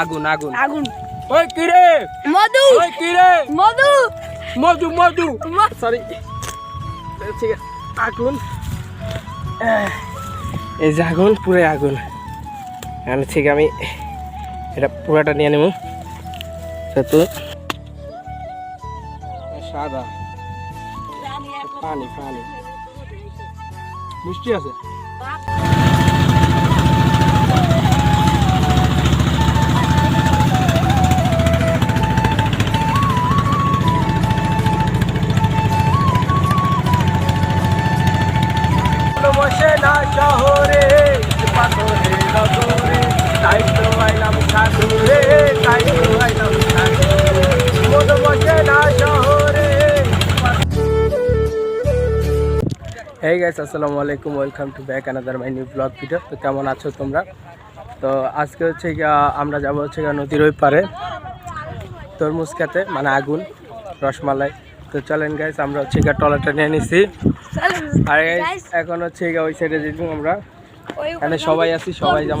আগুন। আগুন আগুন। ওই কিরে মধু। ওই কিরে মধু। মধু মধু। সরি ঠিক আছে। আগুন। এই যে আগুন পুরো আগুন। তাহলে ঠিক আমি এটা পুরাটা নিয়ে নেব। তো সাদা। পানি পানি। মিষ্টি আছে? এই গাইস আসসালামু আলাইকুম welcome to back another my new blog video তো কেমন আছো তোমরা? তো আজকে হচ্ছে আমরা যাব হচ্ছে নদীর ওই পারে তরমুজ খেতে মানে আগুন রসমালাই। তো চলেন গাইস আমরা হচ্ছে গিয়া টলাটা নিয়ে নিছি। আর এখন হচ্ছে ওই সাইডে যেতে আমরা। এখানে সবাই আছি সবাই যাব।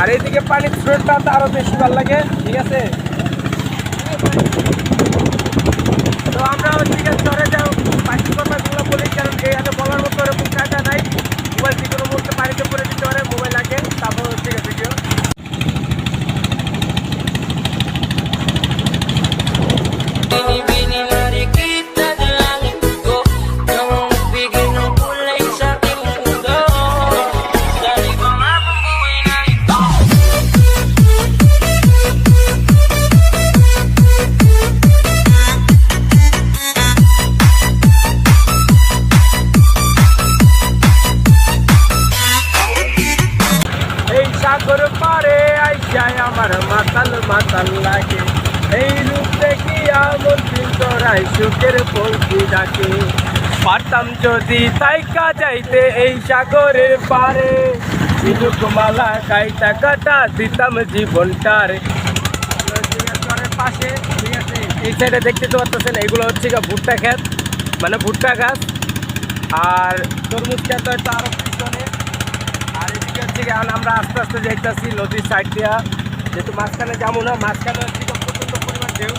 আর এইদিকে পানির স্রোতটা তো আরও বেশি ভালো লাগে। ঠিক আছে? তোরাই সুখের পঙ্কি ডাকে। পারতাম যদি তাইকা যাইতে এই সাগরের পারে। ঝিনুক মালা কাইটা কাটা দিতাম জীবনটারে। পাশে ঠিক আছে এই সাইডে দেখতে তো পাচ্ছেন এগুলো হচ্ছে ভুট্টা ক্ষেত মানে ভুট্টা গাছ। আর তরমুজ ক্ষেত হয়তো আরও পিছনে। আর এদিকে হচ্ছে আমরা আস্তে আস্তে যাইতেছি নদীর সাইড দিয়া। যেহেতু মাঝখানে যাব না, মাঝখানে হচ্ছে গিয়ে প্রচণ্ড পরিমাণ ঢেউ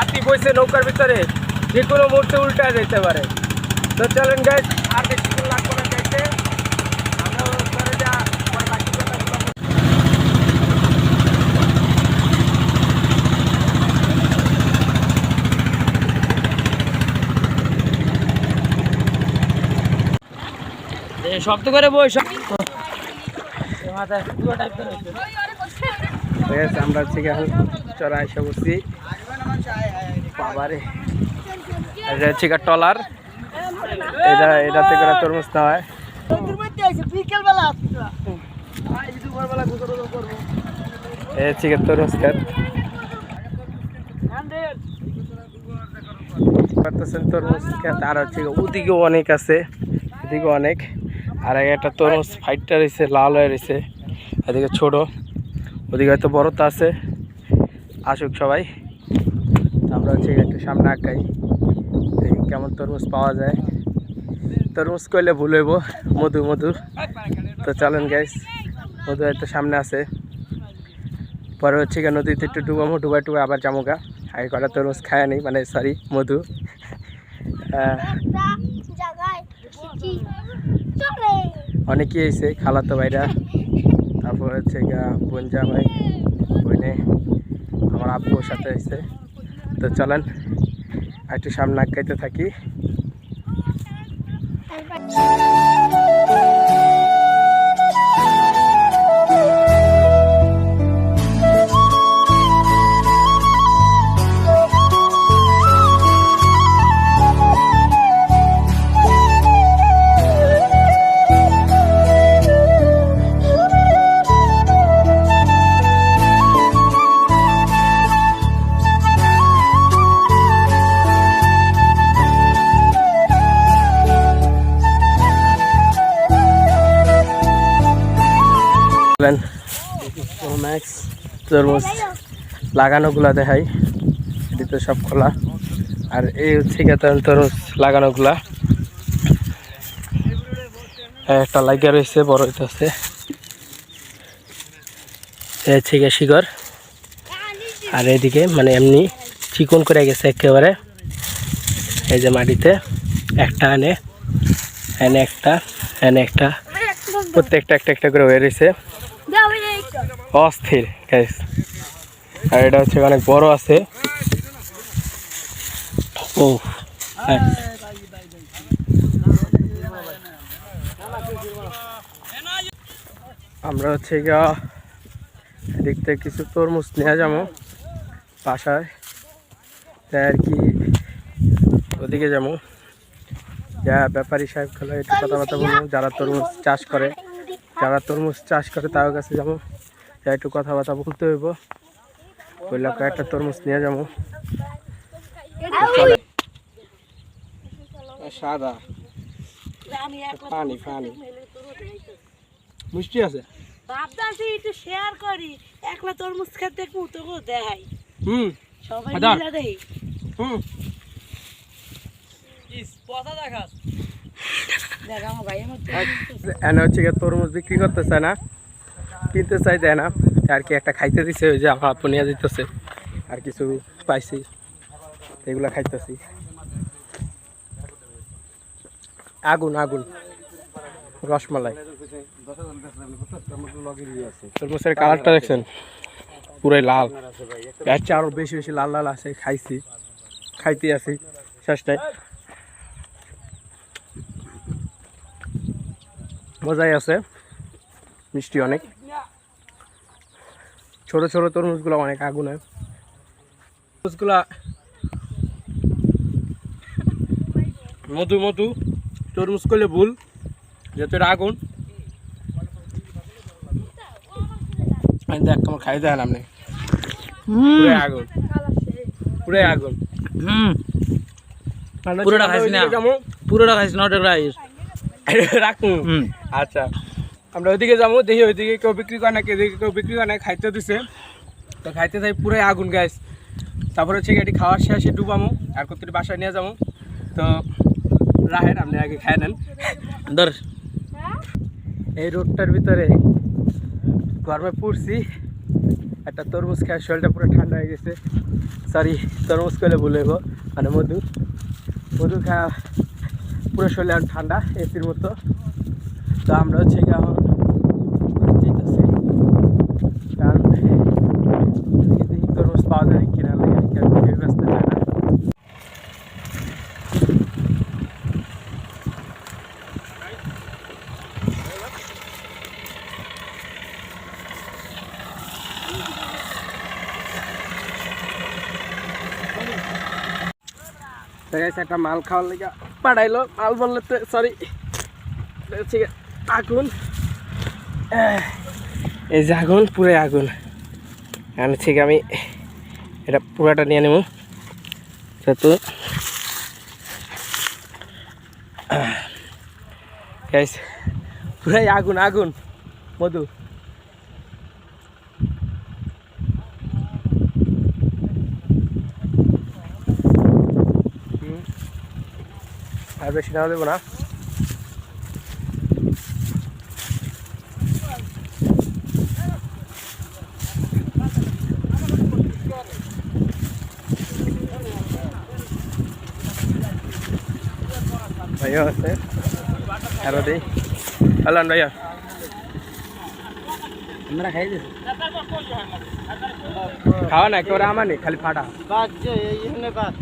আতি বইছে নৌকার ভিতরে, যে কোনো মুহূর্তে উল্টা যেতে পারে। তো চলেন গাইজ আর বেশিক্ষণ লাগবে না কথাগুলো শক্ত করে বই ঠিক আমরা হচ্ছে বসছি। বাবারে। এটা হচ্ছে টলার এটা এটাতে করে তরমুজ নেওয়া হয় গিয়ে তরমুজ আর হচ্ছে ওদিকেও অনেক আছে। অনেক। আর একটা তরমুজ লাল হয়ে রয়েছে। এদিকে ছোট। ওদিকে হয়তো বড়টা আছে। আসুক সবাই। তো আমরা হচ্ছে একটু সামনে আঁকাই কেমন তরমুজ পাওয়া যায়। তরমুজ করলে ভুল হইব, মধু মধু। তো চলেন গাইস মধু হয়তো সামনে আছে। পরে হচ্ছে গিয়ে নদীতে একটু ডুবামো, ডুবাই টুবাই আবার জামুগা আগে কটা তরমুজ খায় নেই মানে সরি মধু। অনেকেই এসে খালাতো ভাইরা। তারপর হচ্ছে গিয়া বঞ্জা ভাই বইনে আমার আব্বুর সাথে এসে তো চলেন একটু সামনে আগাইতে থাকি। তরমুজ লাগানোগুলা দেখাই। এটি তো সব খোলা। আর এই হচ্ছে তরমুজ লাগানোগুলা। একটা লাগিয়ে রয়েছে, বড় হইতেছে। এই হচ্ছে গিয়ে শিকড়। আর এদিকে মানে এমনি চিকন করে গেছে একেবারে। এই যে মাটিতে একটা এনে এনে একটা এনে একটা। প্রত্যেকটা একটা একটা করে হয়ে রয়েছে। অস্থির গাইস আর এটা হচ্ছে অনেক বড় আছে। ও হ্যাঁ। আমরা হচ্ছে গিয়া এদিক থেকে কিছু তরমুজ নেওয়া যাব বাসায়। তাই আর কি ওদিকে যাব। যা ব্যাপারী সাহেব খেলো একটু কথাবার্তা বলব যারা তরমুজ চাষ করে যারা তরমুজ চাষ করে তার কাছে যাব। একটু কথাবার্তা বলতে হইব। বললাম কয়েকটা তরমুজ নিয়ে যাব। সাদা। পানি পানি। মিষ্টি আছে? ভাবতেছি একটু শেয়ার করি। একলা তরমুজ খেতে দেখাই। হুম। সবাই আদার। মিলে দেই। হুম। আমার ভাই আমার এনে হচ্ছে গিয়ে তরমুজ বিক্রি করতেছে না? কিনতে চাই, দেয় না। আর কি একটা খাইতে দিছে, ওই যে আমার আপু নিয়ে আর কিছু পাইছি, এগুলা খাইতেছি। আগুন আগুন। রসমালাই। তরমুজের কালারটা দেখছেন? পুরাই লাল। এর চেয়ে আরও বেশি বেশি লাল লাল আছে, খাইছি। খাইতে আছি শেষটায় মজাই আছে, মিষ্টি অনেক। ছোট ছোট তরমুজগুলো অনেক আগুনে তরমুজগুলা মধু মধু তরমুজ করলে ভুল যেহেতু এটা আগুন। দেখ আমার খাই দেয় আপনি পুরো আগুন। পুরো আগুন। পুরোটা খাইছি না। পুরোটা খাইছি না ওটা রাইস রাখুন। আচ্ছা। আমরা ওইদিকে যাব, দেখি ওইদিকে কেউ বিক্রি করে না কেউ কেউ বিক্রি করে না খাইতে দিছে। তো খাইতে যাই পুরাই আগুন গ্যাস তারপরে হচ্ছে এটি খাওয়ার শেষে ডুবামো, আর কত বাসায় নিয়ে যাব। তো রাহের, আপনি আগে খাই নেন। ধর। এই রোডটার ভিতরে গরমে পড়ছি, একটা তরমুজ খায় শরীরটা পুরো ঠান্ডা হয়ে গেছে। সরি তরমুজ খেলে ভুলে গো মানে মধু। মধু খাওয়া পুরো শরীর ঠান্ডা, এসির মতো। তো আমরা হচ্ছে এখন যেতেছি। কারণ পাওয়া যায় কিনা লাগে একটা মাল খাওয়ার লেগে পাঠাইলো। মাল বললে তো সরি ঠিক গিয়ে আগুন। এই যে আগুন, পুরাই আগুন। আমি ঠিক আমি এটা পুরাটা নিয়ে নেব। তো পুরাই আগুন আগুন, মধু। আর বেশি না দেবো না। ভাইয়া আছে আরও দিই হ্যালো ভাইয়া আমরা খাই দিছি খাওয়া না একেবারে আমার নেই খালি ফাটা বাদ যে এইখানে বাদ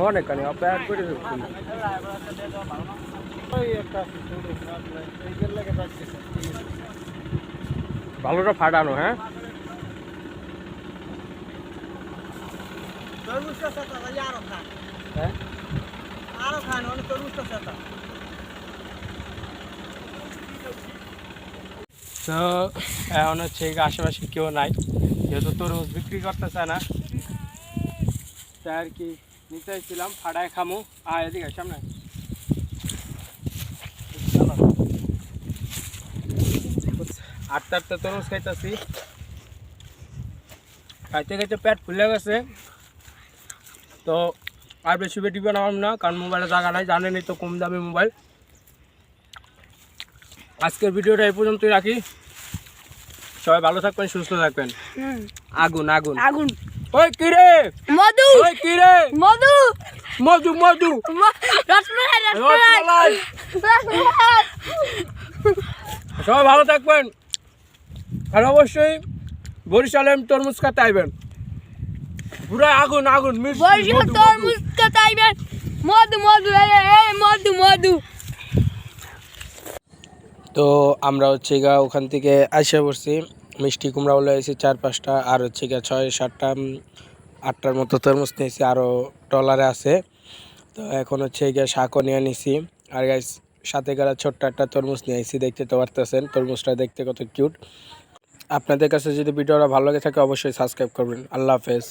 অনেক কানি অপেক্ষা করে ঢুকছি। ভালোটা ফাটানো হ্যাঁ তো এখন হচ্ছে আশেপাশে কেউ নাই, যেহেতু তরমুজ বিক্রি করতেছে না, তাই আর কি নিতে এসেছিলাম, ফাটায় খামু। আর এদিকে সামনে। আটটা আটটা তরমুজ খাইতেছি। খাইতে খাইতে পেট ফুলে গেছে। তো আর বেশি বেটি বানাবাম না কারণ মোবাইলে জায়গা নাই জানেনই তো কম দামি মোবাইল। আজকের ভিডিওটা এই পর্যন্তই রাখি। সবাই ভালো থাকবেন সুস্থ থাকবেন। আগুন আগুন। আগুন। ওই কিরে মধু। ওই কিরে মধু। মধু মধু। রসমালাই। রসমালাই। সবাই ভালো থাকবেন। আর অবশ্যই বরিশালে তরমুজ খাতে আইবেন। পুরো আগুন আগুন। তরমুজ মধু মধু মধু মধু। তো আমরা হচ্ছে গা ওখান থেকে আসে পড়ছি। মিষ্টি কুমড়া বলে এসেছি চার পাঁচটা আর হচ্ছে গা ছয় সাতটা আটটার মতো তরমুজ নিয়েছি আরও টলারে আছে। তো এখন হচ্ছে গিয়ে শাকও নিয়ে নিছি। আর গাইস সাথে গেলে ছোট্ট একটা তরমুজ নিয়ে এসেছি দেখতে তো পারতেছেন তরমুজটা দেখতে কত কিউট আপনাদের কাছে যদি ভিডিওটা ভালো লাগে থাকে অবশ্যই সাবস্ক্রাইব করবেন। আল্লাহ হাফেজ।